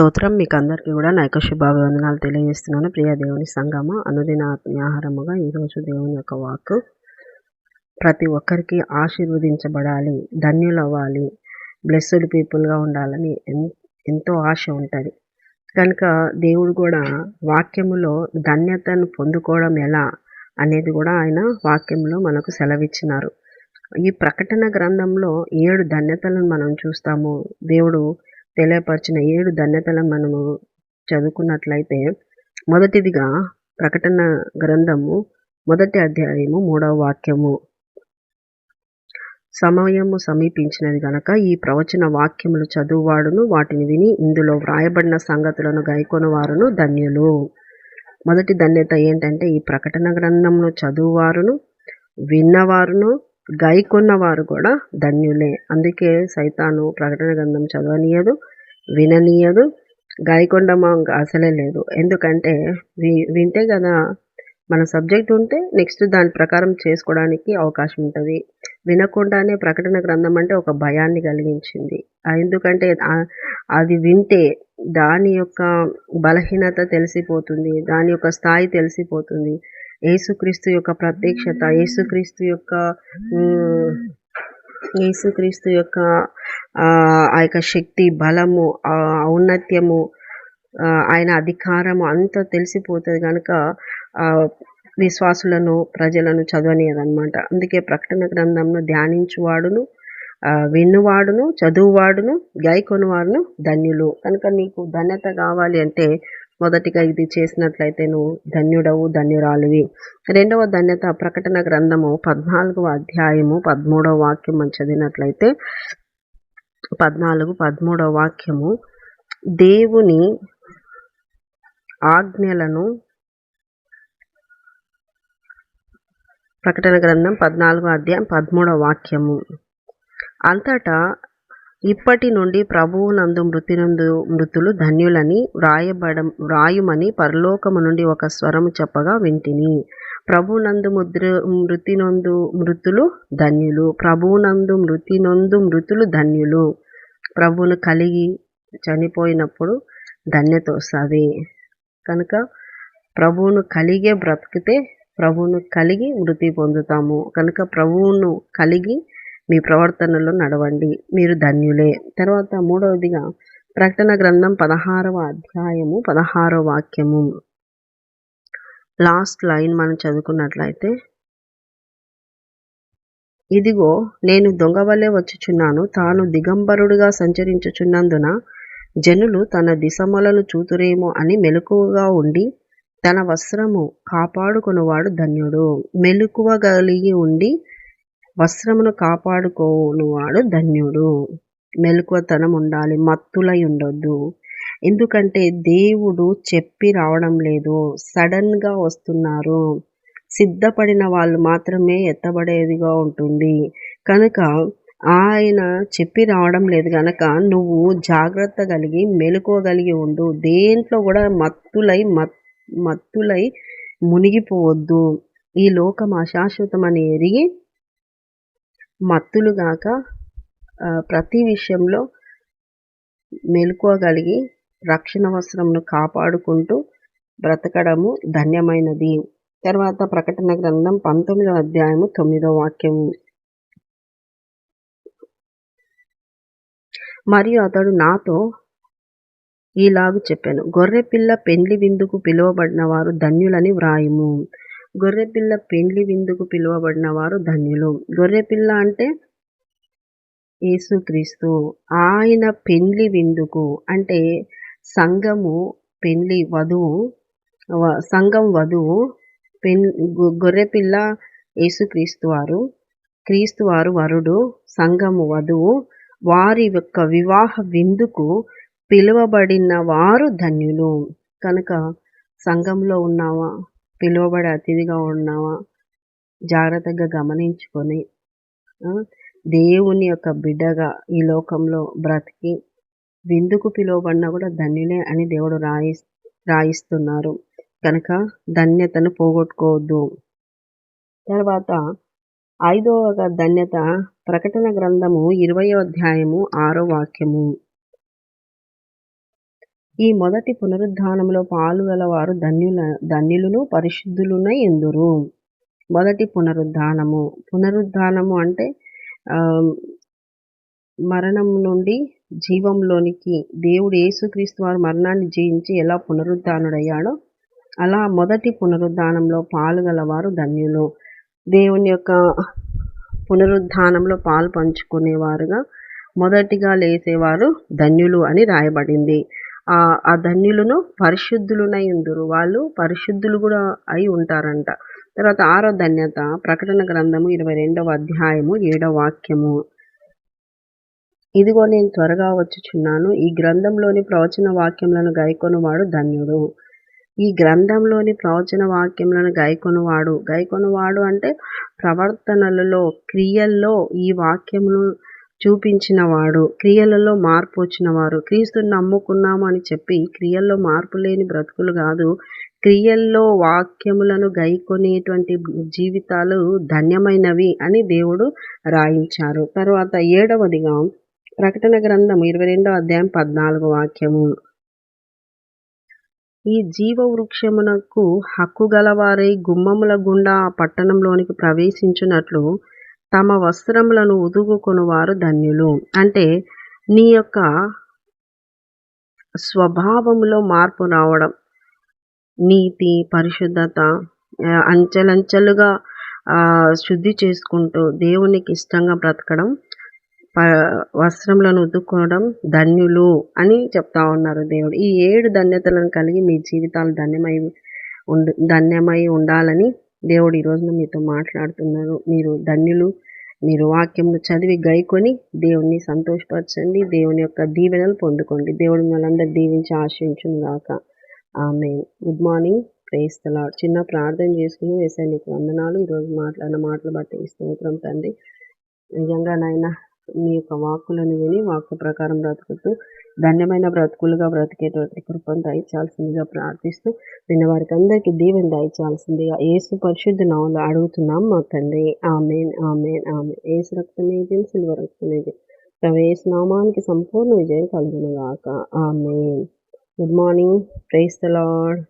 స్తోత్రం. మీకు అందరికీ కూడా నా యొక్క శుభాభివందనాలు తెలియజేస్తున్నాను. ప్రియ దేవుని సంగమ అనుదిన ఆత్మీయాహారముగా ఈరోజు దేవుని యొక్క వాక్ ప్రతి ఒక్కరికి ఆశీర్వదించబడాలి ధన్యులవ్వాలి బ్లెస్డ్ పీపుల్గా ఉండాలని ఎంతో ఆశ ఉంటుంది. కనుక దేవుడు కూడా వాక్యములో ధన్యతను పొందుకోవడం ఎలా అనేది కూడా ఆయన వాక్యంలో మనకు సెలవిచ్చినారు. ఈ ప్రకటన గ్రంథంలో ఏడు ధన్యతలను మనం చూస్తాము. దేవుడు తెలియపరిచిన ఏడు ధన్యతలను మనము చదువుకున్నట్లయితే మొదటిదిగా ప్రకటన గ్రంథము మొదటి అధ్యాయము మూడవ వాక్యము. సమయము సమీపించినది గనక ఈ ప్రవచన వాక్యములు చదువువాడును వాటిని విని ఇందులో వ్రాయబడిన సంగతులను గైకొనవారును ధన్యులు. మొదటి ధన్యత ఏంటంటే ఈ ప్రకటన గ్రంథంలో చదువువారును విన్నవారును గైకొన్నవారు కూడా ధన్యులే. అందుకే సైతాను ప్రకటన గ్రంథం చదవనీయదు విననీయదు గాయకొండమ్మ అసలే లేదు. ఎందుకంటే వి వింటే కదా మన సబ్జెక్ట్ ఉంటే నెక్స్ట్ దాని ప్రకారం చేసుకోవడానికి అవకాశం ఉంటుంది. వినకుండానే ప్రకటన గ్రంథం అంటే ఒక భయాన్ని కలిగించింది. ఎందుకంటే అది వింటే దాని యొక్క బలహీనత తెలిసిపోతుంది దాని యొక్క స్థాయి తెలిసిపోతుంది. యేసుక్రీస్తు యొక్క ప్రత్యక్షత యేసుక్రీస్తు యొక్క యేసుక్రీస్తు యొక్క ఆ యొక్క శక్తి బలము ఔన్నత్యము ఆయన అధికారము అంతా తెలిసిపోతుంది కనుక విశ్వాసులను ప్రజలను చదవనియదనమాట అందుకే ప్రకటన గ్రంథంను ధ్యానించువాడును విన్నువాడును చదువువాడును గాయకొనువాడును ధన్యులు. కనుక నీకు ధన్యత కావాలి అంటే మొదటిగా ఇది చేసినట్లయితే నువ్వు ధన్యుడవు ధన్యురాలువి. రెండవ ధన్యత ప్రకటన గ్రంథము పద్నాలుగవ అధ్యాయము పదమూడవ వాక్యం మనం చదివినట్లయితే పద్నాలుగు పదమూడవ వాక్యము దేవుని ఆజ్ఞలను ప్రకటన గ్రంథం పద్నాలుగో అధ్యాయం పదమూడవ వాక్యము. అంతటా ఇప్పటి నుండి ప్రభువునందు మృతినందు మృతులు ధన్యులని వ్రాయబడ వ్రాయుమని పరలోకము నుండి ఒక స్వరము చెప్పగా వింటిని. ప్రభునందు ముద్ర మృతినందు మృతులు ధన్యులు. ప్రభునందు మృతినందు మృతులు ధన్యులు. ప్రభువును కలిగి చనిపోయినప్పుడు ధన్యత వస్తుంది కనుక ప్రభువును కలిగే బ్రతికితే ప్రభువును కలిగి మృతి పొందుతాము. కనుక ప్రభువును కలిగి మీ ప్రవర్తనలో నడవండి మీరు ధన్యులే. తర్వాత మూడవదిగా ప్రకటన గ్రంథం పదహారవ అధ్యాయము పదహారవ వాక్యము. లాస్ట్ లైన్ మనం చదువుకున్నట్లయితే ఇదిగో నేను దొంగవలే వచ్చుచున్నాను తాను దిగంబరుడుగా సంచరించుచున్నందున జనులు తన దిశమలను చూతురేమో అని మెలకువగా ఉండి తన వస్త్రము కాపాడుకునేవాడు ధన్యుడు. మెలకువ కలిగి ఉండి వస్త్రమును కాపాడుకోనువాడు ధన్యుడు. మెలకువతనం ఉండాలి మత్తులై ఉండొద్దు ఎందుకంటే దేవుడు చెప్పి రావడం లేదు సడన్గా వస్తున్నారు. సిద్ధపడిన వాళ్ళు మాత్రమే ఎత్తబడేదిగా ఉంటుంది. కనుక ఆయన చెప్పి రావడం లేదు కనుక నువ్వు జాగ్రత్త కలిగి మెలుకోగలిగి ఉండు. దేంట్లో కూడా మత్తులై మత్తులై మునిగిపోవద్దు. ఈ లోకం అశాశ్వతమని ఎరిగి మత్తులుగాక ప్రతి విషయంలో మెలుకోగలిగి రక్షణ వస్త్రంను కాపాడుకుంటూ బ్రతకడము ధన్యమైనది. తర్వాత ప్రకటన గ్రంథం పంతొమ్మిదవ అధ్యాయము తొమ్మిదవ వాక్యము మరియు అతడు నాతో ఈలాగు చెప్పాను గొర్రెపిల్ల పెండ్లి విందుకు పిలువబడిన వారు ధన్యులని వ్రాయుము. గొర్రెపిల్ల పెండ్లి విందుకు పిలువబడిన వారు ధన్యులు. గొర్రెపిల్ల అంటే యేసుక్రీస్తు. ఆయన పెండ్లి విందుకు అంటే సంఘము పెండ్లి వధువు సంఘం వధువు పెన్ గొర్రెపిల్ల యేసుక్రీస్తు వారు క్రీస్తు వారు వరుడు సంఘము వధువు వారి యొక్క వివాహ విందుకు పిలువబడిన వారు ధన్యులు. కనుక సంఘంలో ఉన్నావా? పిలువబడే అతిథిగా ఉన్నావా? జాగ్రత్తగా గమనించుకొని దేవుని యొక్క బిడ్డగా ఈ లోకంలో బ్రతికి విందుకు పిలువబడినా కూడా ధన్యులే అని దేవుడు రాయి రాయిస్తున్నారు. కనుక ధన్యతను పోగొట్టుకోవద్దు. తర్వాత ఐదవ ధన్యత ప్రకటన గ్రంథము ఇరవై అధ్యాయము ఆరో వాక్యము. ఈ మొదటి పునరుద్ధానంలో పాలుగలవారు ధన్యుల ధన్యులను పరిశుద్ధులునై ఎందురు? మొదటి పునరుద్ధానము. పునరుద్ధానము అంటే మరణం నుండి జీవంలోనికి దేవుడు యేసుక్రీస్తు వారు మరణాన్ని జయించి ఎలా పునరుద్ధానుడయ్యాడో అలా మొదటి పునరుద్ధానంలో పాలుగలవారు ధన్యులు. దేవుని యొక్క పునరుద్ధానంలో పాలు పంచుకునేవారుగా మొదటిగా లేసేవారు ధన్యులు అని రాయబడింది. ఆ ధన్యులను పరిశుద్ధులునై ఉందురు. వాళ్ళు పరిశుద్ధులు కూడా అయి ఉంటారంట. తర్వాత ఆరో ధన్యత ప్రకటన గ్రంథము ఇరవై రెండవ అధ్యాయము ఏడవ వాక్యము. ఇదిగో నేను త్వరగా వచ్చుచున్నాను. ఈ గ్రంథంలోని ప్రవచన వాక్యములను వాడు ధన్యుడు. ఈ గ్రంథంలోని ప్రవచన వాక్యములను గైకొనువాడు గైకొనువాడు అంటే ప్రవర్తనలలో క్రియల్లో ఈ వాక్యమును చూపించినవాడు క్రియలలో మార్పు వచ్చినవారు. క్రీస్తుని నమ్ముకున్నాము అని చెప్పి క్రియల్లో మార్పు లేని బ్రతుకులు కాదు. క్రియల్లో వాక్యములను గైకొనేటువంటి జీవితాలు ధన్యమైనవి అని దేవుడు రాయించారు. తర్వాత ఏడవదిగా ప్రకటన గ్రంథం ఇరవై రెండో అధ్యాయం పద్నాలుగు వాక్యము. ఈ జీవ వృక్షమునకు హక్కు గలవారై గుమ్మముల గుండా ఆ పట్టణంలోనికి ప్రవేశించున్నట్లు తమ వస్త్రములను ఉదుగుకొనువారు ధన్యులు. అంటే నీ యొక్క స్వభావంలో మార్పు రావడం నీతి పరిశుద్ధత అంచెలంచెలుగా శుద్ధి చేసుకుంటూ దేవునికి ఇష్టంగా బ్రతకడం వస్త్రములను ఉతుక్కోవడం ధన్యులు అని చెప్తా ఉన్నారు దేవుడు. ఈ ఏడు ధన్యతలను కలిగి మీ జీవితాలు ధన్యమై ఉండు ధన్యమై ఉండాలని దేవుడు ఈరోజున మీతో మాట్లాడుతున్నారు మీరు ధన్యులు. మీరు వాక్యంను చదివి గైకొని దేవుణ్ణి సంతోషపరచండి. దేవుని యొక్క దీవెనలు పొందుకోండి. దేవుడు మనందరూ దీవించి ఆశించుగాక ఆమె గుడ్ మార్నింగ్. ప్రేస్తలా చిన్న ప్రార్థన చేసుకుని వేసే నీకు వందనాలు. ఈరోజు మాట్లాడిన మాటలు బట్టి స్తోత్రం తండ్రి. నిజంగా నాయన మీ యొక్క వాక్కులను విని వాక్కు ప్రకారం బ్రతుకుతూ ధన్యమైన బ్రతుకులుగా బ్రతికేటువంటి కృపను దయచాల్సిందిగా ప్రార్థిస్తూ నిన్న వారికి అందరికీ దీవెన దయచాల్సిందిగా ఏసు పరిశుద్ధ నావలో అడుగుతున్నాం మా తండ్రి. ఆమెన్ ఆమెన్ ఆమె ఏసు రక్తమేది సిల్వర్ రక్తమేది ప్రవేశ నామానికి సంపూర్ణ విజయం కలుగునుగాక. Amen. Good morning praise the lord